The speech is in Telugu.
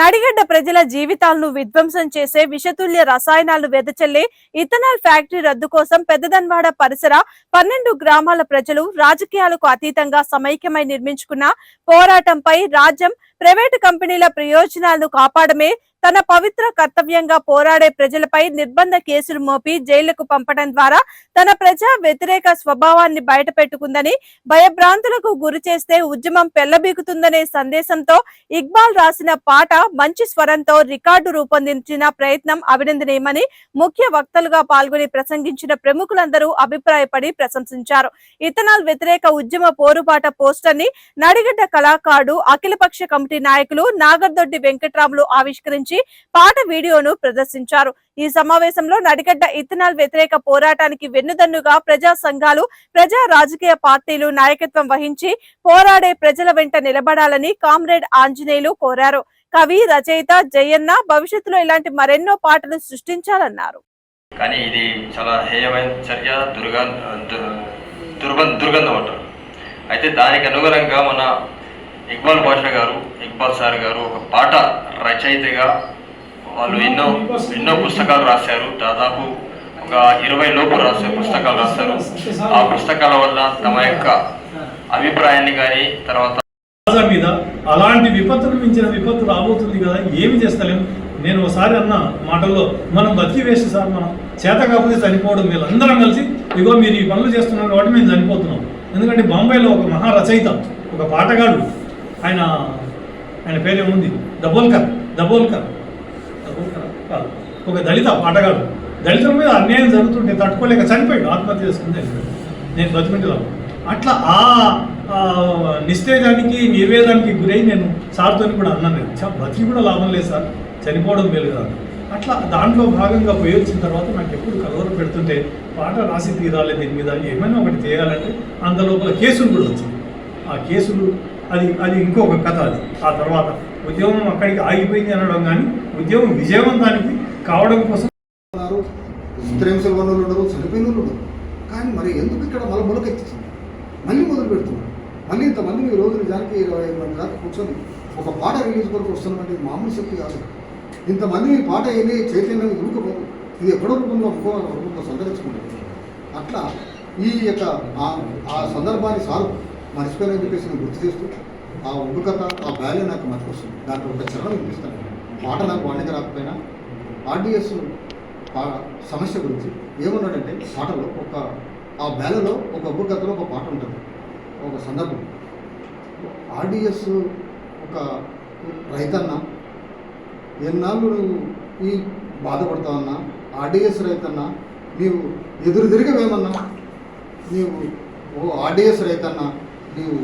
నడిగడ్డ ప్రజల జీవితాలను విధ్వంసం చేసే విషతుల్య రసాయనాలు వెదచల్లే ఇథనాల్ ఫ్యాక్టరీ రద్దు కోసం పెద్దదన్వాడ పరిసర పన్నెండు గ్రామాల ప్రజలు రాజకీయాలకు అతీతంగా సమైక్యమై నిర్మించుకున్న పోరాటంపై రాజ్యం ప్రైవేటు కంపెనీల ప్రయోజనాలను కాపాడమే తన పవిత్ర కర్తవ్యంగా పోరాడే ప్రజలపై నిర్బంధ కేసులు మోపి జైళ్ళకు పంపడం ద్వారా తన ప్రజా వ్యతిరేక స్వభావాన్ని బయటపెట్టుకుందని భయభ్రాంతులకు గురి చేస్తే ఉద్యమం పెళ్ళబీకుతుందనే సందేశంతో ఇక్బాల్ రాసిన పాట మంచి స్వరంతో రికార్డు రూపొందించిన ప్రయత్నం అభినందనీయమని ముఖ్య వక్తలుగా పాల్గొని ప్రసంగించిన ప్రముఖులందరూ అభిప్రాయపడి ప్రశంసించారు. ఇథనాల్ వ్యతిరేక ఉద్యమ పోరుబాట పోస్టర్ని నడిగడ్డ కళాకారుడు అఖిలపక్ష కమిటీ నాయకులు నాగర్దొడ్డి వెంకట్రాములు ఆవిష్కరించి పాట వీడియోను ప్రదర్శించారు. ఈ సమావేశంలో నడిగడ్డ ఇథనాల్ వ్యతిరేక పోరాటానికి వెన్నుదన్నుగా ప్రజా సంఘాలు ప్రజా రాజకీయ పార్టీలు నాయకత్వం వహించి పోరాడే ప్రజల వెంట నిలబడాలని కామ్రేడ్ ఆంజనేయులు కోరారు. కవి రచయిత జయన్న భవిష్యత్తులో ఇలాంటి మరెన్నో పాటలు సృష్టించాలన్నారు. కానీ ఇది చాలా హేయమైన చర్య దుర్గా దుర్గం దుర్గంధం అంటారు. అయితే దానికి అనుగుణంగా మన ఇక్బాల్ బాషా గారు ఇక్బాల్ సార్ గారు ఒక పాట రచయితగా వాళ్ళు ఎన్నో ఎన్నో పుస్తకాలు రాశారు. దాదాపు ఒక ఇరవై లోపు రాసే పుస్తకాలు రాశారు. ఆ పుస్తకాల వల్ల తమ యొక్క అభిప్రాయాన్ని కానీ తర్వాత రాజా మీద అలాంటి విపత్తులు మించిన విపత్తు రాబోతుంది కదా ఏమి చేస్తలేం? నేను ఒకసారి అన్న మాటల్లో మనం బతికి వేసి సార్ మనం చేత కాకపోతే చనిపోవడం మీరు అందరం కలిసి ఇగో మీరు ఈ పనులు చేస్తున్నారు కాబట్టి మేము చనిపోతున్నాం. ఎందుకంటే బొంబాయిలో ఒక మహా రచయిత ఒక పాటగాడు ఆయన ఆయన పేరేముంది? దబోల్కర్ దబోల్కర్. దబోల్కర్ కాదు. ఒక దళిత పాటగాడు. దళితుల మీద అన్యాయం జరుగుతుంటే తట్టుకోలేక చనిపోయాడు. ఆత్మహత్య చేసుకుని చనిపోయాడు నేను బతికుంటున్నాను అట్లా ఆ నిస్తేజానికి నిర్వేదానికి గురై నేను సార్తో కూడా అన్నాను నేను. బతికి కూడా లాభం లేదు సార్. చనిపోవడం మేలు కాదు అట్లా దాంట్లో భాగంగా పోయి వచ్చిన తర్వాత నాకు ఎప్పుడు కలవరం పెడుతుంటే పాట రాసి తీరాలి దీని మీద ఏమైనా ఒకటి చేయాలంటే అందులోపల కేసులు కూడా వచ్చింది. ఆ కేసులు అది అది ఇంకొక కథ అది. ఆ తర్వాత ఉద్యమం అక్కడికి ఆగిపోయింది అనడం కానీ ఉద్యోగం విజయవంతానికి కావడం కోసం ఉన్నారు. చిత్రహింసలు వనరులు ఉండవు చనిపోయిన వాళ్ళు ఉండవు కానీ మరి ఎందుకు ఇక్కడ మళ్ళీ మొలకెత్తింది మళ్ళీ మొదలు పెడుతున్నారు. మళ్ళీ ఇంతమంది ఈ రోజు నిజానికి ఇరవై ఐదు మంది దాకా కూర్చొని ఒక పాట రిలీజ్ కొరకు వస్తున్నామంటే మామూలు శక్తి కాదు. ఇంతమంది ఈ పాట ఏమి చైతన్యం ఉరుకుపోదు ఇది ఎక్కడో రూపంలో ఒక్కో రూపంలో సంతరించుకుంటుంది. అట్లా ఈ యొక్క ఆ- సందర్భాన్ని సార్ మర్చిపోయిన చెప్పేసి నేను గుర్తు చేస్తూ ఆ ఉడుకత ఆ వాల్యూ నాకు మర్చిపోతుంది. దాంట్లో ఒక చరణం వినిపిస్తాను. పాట నాకు వాడికి రాకపోయినా ఆర్డిఎస్ సమస్య గురించి ఏమన్నాడంటే పాటలో ఒక ఆ బ్యాలలో ఒక ఉబ్బుకథలో ఒక పాట ఉంటుంది. ఒక సందర్భం. ఆర్డిఎస్ ఒక రైతన్న ఎన్నాళ్ళు నువ్వు ఈ బాధపడతావన్నా? ఆర్డిఎస్ రైతన్న నీవు ఎదురు తిరిగవేమన్నా నీవు ఓ ఆర్డిఎస్ రైతన్నా నీవు